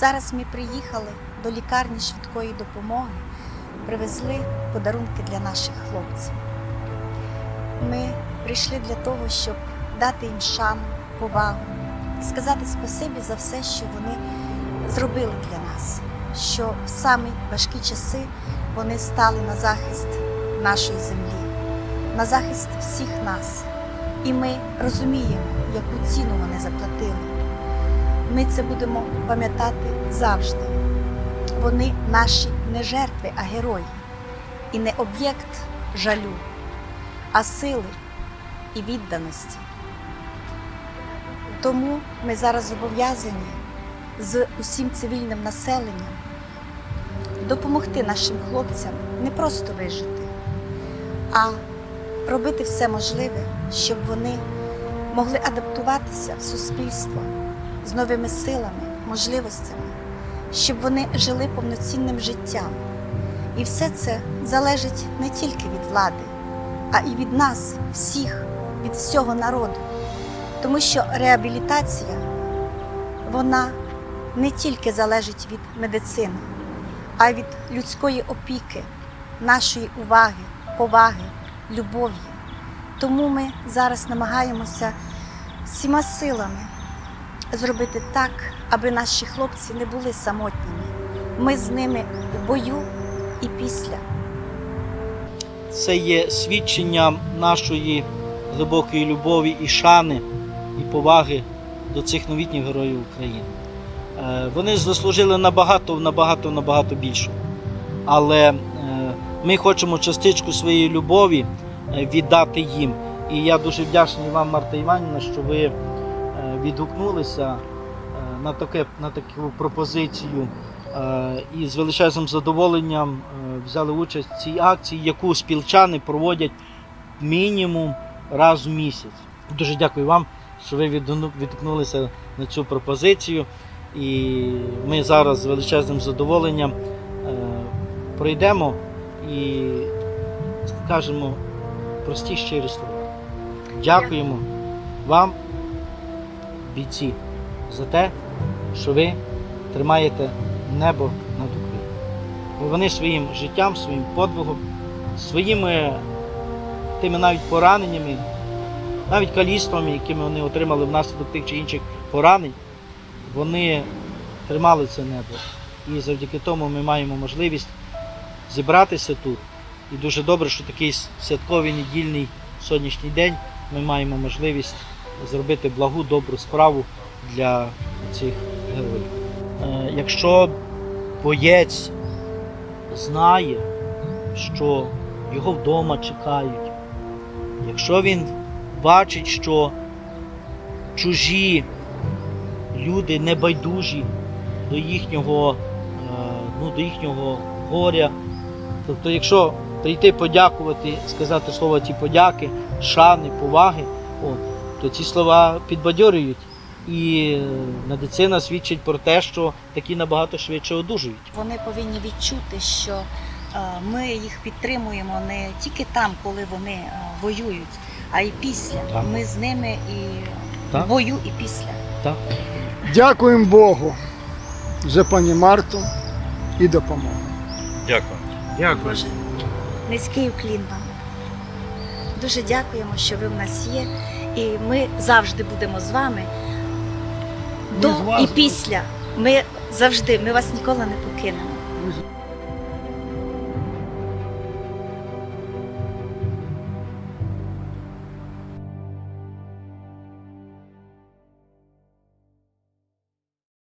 Зараз ми приїхали до лікарні швидкої допомоги, привезли подарунки для наших хлопців. Ми прийшли для того, щоб дати їм шану, повагу і сказати спасибі за все, що вони зробили для нас, що в самі важкі часи вони стали на захист нашої землі, на захист всіх нас. І ми розуміємо, яку ціну вони заплатили. Ми це будемо пам'ятати завжди. Вони наші не жертви, а герої, і не об'єкт жалю, а сили і відданості. Тому ми зараз зобов'язані з усім цивільним населенням допомогти нашим хлопцям не просто вижити, а робити все можливе, щоб вони могли адаптуватися в суспільство з новими силами, можливостями, щоб вони жили повноцінним життям. І все це залежить не тільки від влади, а і від нас, всіх, від всього народу. Тому що реабілітація вона не тільки залежить від медицини, а й від людської опіки, нашої уваги, поваги, любові. Тому ми зараз намагаємося всіма силами зробити так, аби наші хлопці не були самотніми. Ми з ними у бою і після. Це є свідченням нашої глибокої любові і шани, і поваги до цих новітніх героїв України. Е, Вони заслужили набагато, набагато, набагато більше. Але е, ми хочемо частичку своєї любові е, віддати їм. І я дуже вдячний вам, Марта Іванівна, що ви відгукнулися е, на, таке, на таку пропозицію е, і з величезним задоволенням е, взяли участь в цій акції, яку спілчани проводять мінімум раз в місяць. Дуже дякую вам, що ви відгукнулися на цю пропозицію. І ми зараз з величезним задоволенням пройдемо і скажемо прості щирі слова. Дякуємо вам, бійці, за те, що ви тримаєте небо над Україною. Бо вони своїм життям, своїм подвигом, своїми тими навіть пораненнями, навіть каліствами, якими вони отримали внаслідок тих чи інших поранень, вони тримали це небо. І завдяки тому ми маємо можливість зібратися тут. І дуже добре, що такий святковий недільний сонячний день ми маємо можливість зробити благу, добру справу для цих героїв. Е, Якщо боєць знає, що його вдома чекають, якщо він бачить, що чужі люди небайдужі до їхнього, е, ну, до їхнього горя, тобто, якщо прийти подякувати, сказати слова ті подяки, шани, поваги, от, то ці слова підбадьорюють. І е, медицина свідчить про те, що такі набагато швидше одужують. Вони повинні відчути, що е, ми їх підтримуємо не тільки там, коли вони е, воюють, а й після. Так. Ми з ними і Так. бою, і після. Так? Дякуємо Богу за пані Марту і допомогу. Дякую. Дякую. Боже, низький уклін вам. Дуже дякуємо, що ви в нас є, і ми завжди будемо з вами Ми до з і після. Ми завжди, ми вас ніколи не покинемо.